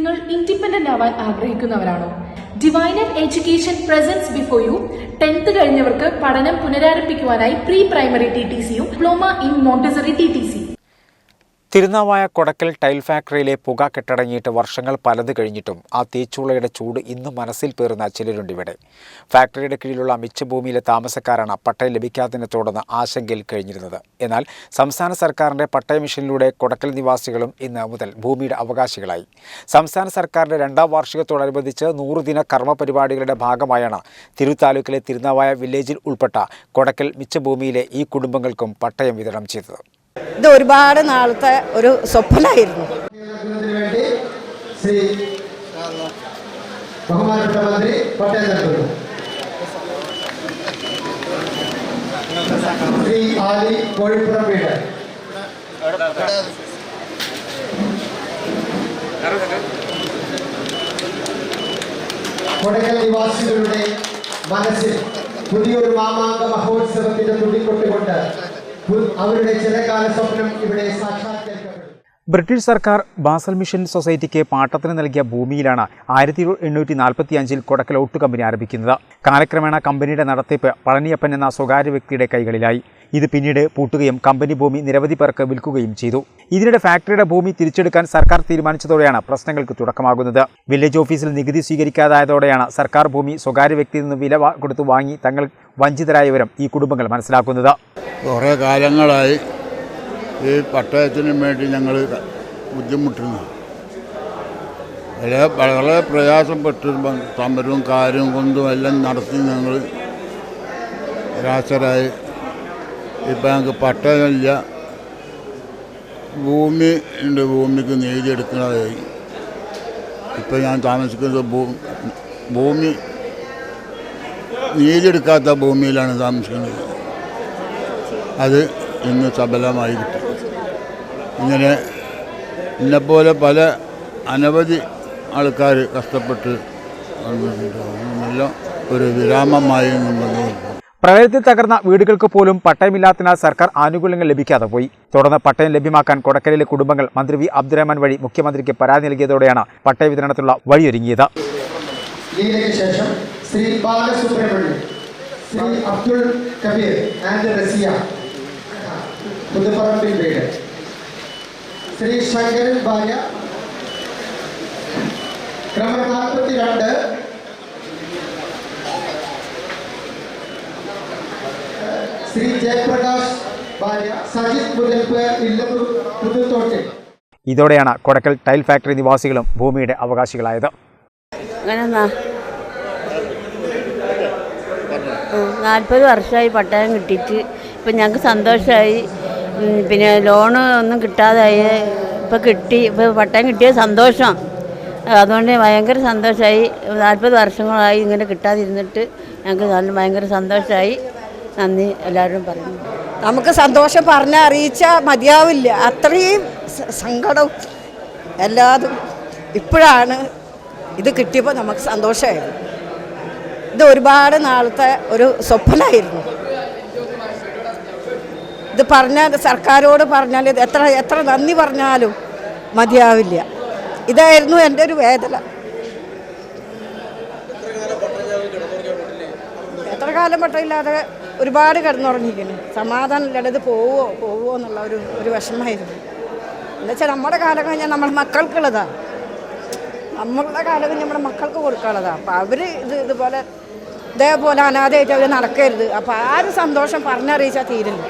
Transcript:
നിങ്ങൾ ഇൻഡിപെൻഡന്റ് ആവാൻ ആഗ്രഹിക്കുന്നവരാണോ? Divined education presence before you tenth കഴിഞ്ഞവർക്ക് പഠനം പുനരാരംഭിക്കുവാനായി പ്രീ പ്രൈമറി ടി ടി സിയും diploma in Montessori T T C Tirunavaya Kodakkal tile ഫാക്ടറിയിലെ പുക കെട്ടടങ്ങിയിട്ട് വർഷങ്ങൾ പലത് കഴിഞ്ഞിട്ടും ആ തീച്ചൂളയുടെ ചൂട് ഇന്നും മനസ്സിൽ പേറുന്ന ചിലരുണ്ട് ഇവിടെ. ഫാക്ടറിയുടെ കീഴിലുള്ള മിച്ചഭൂമിയിലെ താമസക്കാരാണ് പട്ടയം ലഭിക്കാത്തതിനെ തുടർന്ന് ആശങ്കയിൽ കഴിഞ്ഞിരുന്നത്. എന്നാൽ സംസ്ഥാന സർക്കാരിന്റെ പട്ടയ മിഷനിലൂടെ കൊടക്കൽ നിവാസികളും ഇന്ന് മുതൽ ഭൂമിയുടെ അവകാശികളായി. സംസ്ഥാന സർക്കാരിന്റെ രണ്ടാം വാർഷികത്തോടനുബന്ധിച്ച് നൂറുദിന കർമ്മ പരിപാടികളുടെ ഭാഗമായാണ് തിരു താലൂക്കിലെ തിരുനാവായ വില്ലേജിൽ ഉൾപ്പെട്ട കൊടക്കൽ മിച്ചഭൂമിയിലെ ഈ കുടുംബങ്ങൾക്കും പട്ടയം വിതരണം ചെയ്തത്. ഇത് ഒരുപാട് നാളത്തെ ഒരു സ്വപ്നമായിരുന്നു. ബഹുമാനപ്പെട്ട മന്ത്രി ശ്രീ നിവാസികളുടെ മനസ്സിൽ പുതിയൊരു മാമാങ്ക മഹോത്സവത്തിന്റെ തുടികൊട്ടുകൊണ്ട് അവരുടെ ചിലകാല സ്വപ്നം ഇവിടെ ബ്രിട്ടീഷ് സർക്കാർ ബാസൽ മിഷൻ സൊസൈറ്റിക്ക് പാട്ടത്തിന് നൽകിയ ഭൂമിയിലാണ് ആയിരത്തി എണ്ണൂറ്റി നാൽപ്പത്തി അഞ്ചിൽ കൊടക്കൽ ഔട്ട് കമ്പനി ആരംഭിക്കുന്നത്. കാലക്രമേണ കമ്പനിയുടെ നടത്തിപ്പ് പളനിയപ്പൻ എന്ന സ്വകാര്യ വ്യക്തിയുടെ കൈകളിലായി. ഇത് പിന്നീട് പൂട്ടുകയും കമ്പനി ഭൂമി നിരവധി പേർക്ക് വിൽക്കുകയും ചെയ്തു. ഇതിനിടെ ഫാക്ടറിയുടെ ഭൂമി തിരിച്ചെടുക്കാൻ സർക്കാർ തീരുമാനിച്ചതോടെയാണ് പ്രശ്നങ്ങൾക്ക് തുടക്കമാകുന്നത്. വില്ലേജ് ഓഫീസിൽ നികുതി സ്വീകരിക്കാതായതോടെയാണ് സർക്കാർ ഭൂമി സ്വകാര്യ വ്യക്തിയിൽ നിന്ന് വില കൊടുത്ത് വാങ്ങി തങ്ങൾ വഞ്ചിതരായ വിവരം ഈ കുടുംബങ്ങൾ മനസ്സിലാക്കുന്നത്. കുറേ കാലങ്ങളായി ഈ പട്ടയത്തിന് വേണ്ടി ഞങ്ങൾ ബുദ്ധിമുട്ടുന്നു വളരെ വളരെ പ്രയാസപ്പെട്ട് സമരവും കാര്യവും കൊണ്ടും എല്ലാം നടത്തി ഞങ്ങൾ രാസരായി ഇപ്പം ഞങ്ങൾക്ക് പട്ടയമില്ല. ഭൂമി ഉണ്ട്. ഭൂമിക്ക് നീതി എടുക്കുന്നതായി. ഇപ്പം ഞാൻ താമസിക്കുന്നത് ഭൂമി നീതി എടുക്കാത്ത ഭൂമിയിലാണ് താമസിക്കുന്നത്. അത് ഇന്ന് സബലമായി കിട്ടി. ഇങ്ങനെ എന്നെപ്പോലെ പല അനവധി ആൾക്കാർ കഷ്ടപ്പെട്ട് വന്നിട്ടുണ്ട് ഒരു വിരാമമായി പ്രളയത്തിൽ തകർന്ന വീടുകൾക്ക് പോലും പട്ടയമില്ലാത്തതിനാൽ സർക്കാർ ആനുകൂല്യങ്ങൾ ലഭിക്കാതെ പോയി. തുടർന്ന് പട്ടയം ലഭ്യമാക്കാൻ കൊടക്കലിലെ കുടുംബങ്ങൾ മന്ത്രി വി. അബ്ദുറഹ്മാൻ വഴി മുഖ്യമന്ത്രിക്ക് പരാതി നൽകിയതോടെയാണ് പട്ടയ വിതരണത്തിലുള്ള വഴിയൊരുങ്ങിയത്. ശേഷം ശ്രീ ബാലസുബ്രഹ്മണ്യം ശ്രീ അബ്ദുൾ കബീർ ആൻഡ് റസിയ പുതുപ്പറമ്പിൽ വീട്. ശ്രീ ശങ്കരൻ ഭാര്യ ക്രമം നാൽപ്പത്തിരണ്ട്. ശ്രീ ജയപ്രകാശ് ഭാര്യ സജിത് മുതൽപ്പ് ഇല്ലത്തൂർ പുതുത്തോട്ടിൽ ഇതോടെയാണ് കൊടക്കൽ ടൈൽ ഫാക്ടറി നിവാസികളും ഭൂമിയുടെ അവകാശികളായത്. അങ്ങനെ നാൽപ്പത് വർഷമായി പട്ടയം കിട്ടിയിട്ട് ഇപ്പം ഞങ്ങൾക്ക് സന്തോഷമായി. പിന്നെ ലോണ് ഒന്നും കിട്ടാതായി. ഇപ്പം കിട്ടി ഇപ്പം പട്ടയം കിട്ടിയ സന്തോഷം. അതുകൊണ്ട് ഭയങ്കര സന്തോഷമായി. നാൽപ്പത് വർഷങ്ങളായി ഇങ്ങനെ കിട്ടാതിരുന്നിട്ട് ഞങ്ങൾക്ക് നല്ല ഭയങ്കര സന്തോഷമായി. നന്ദി എല്ലാവരും പറയുന്നു. നമുക്ക് സന്തോഷം പറഞ്ഞാൽ അറിയിച്ചാൽ മതിയാവില്ല. അത്രയും സങ്കടവും എല്ലാതും ഇപ്പോഴാണ് ഇത് കിട്ടിയപ്പോൾ നമുക്ക് സന്തോഷമായത് ഇത് ഒരുപാട് നാളത്തെ ഒരു സ്വപ്നമായിരുന്നു. ഇത് പറഞ്ഞാൽ സർക്കാരോട് പറഞ്ഞാൽ ഇത് എത്ര എത്ര നന്ദി പറഞ്ഞാലും മതിയാവില്ല. ഇതായിരുന്നു എന്റെ ഒരു വേദന. എത്ര കാലം പട്ടയില്ലാതെ ഒരുപാട് കിടന്നുറങ്ങിയിരിക്കുന്നു. സമാധാനം ഇല്ലാതെ ഇത് പോവോ പോവോ എന്നുള്ള ഒരു ഒരു വിഷമമായിരുന്നു. എന്നുവെച്ചാൽ നമ്മുടെ കാലം കഴിഞ്ഞാൽ നമ്മുടെ മക്കൾക്കുള്ളതാണ്. നമ്മളുടെ കാലം കഴിഞ്ഞ് നമ്മുടെ മക്കൾക്ക് കൊടുക്കാനുള്ളതാ. അപ്പോൾ അവർ ഇത് ഇതുപോലെ ഇതേപോലെ അനാഥയായിട്ട് അവർ നടക്കരുത്. അപ്പോൾ ആ ഒരു സന്തോഷം പറഞ്ഞറിയിച്ചാൽ തീരില്ല.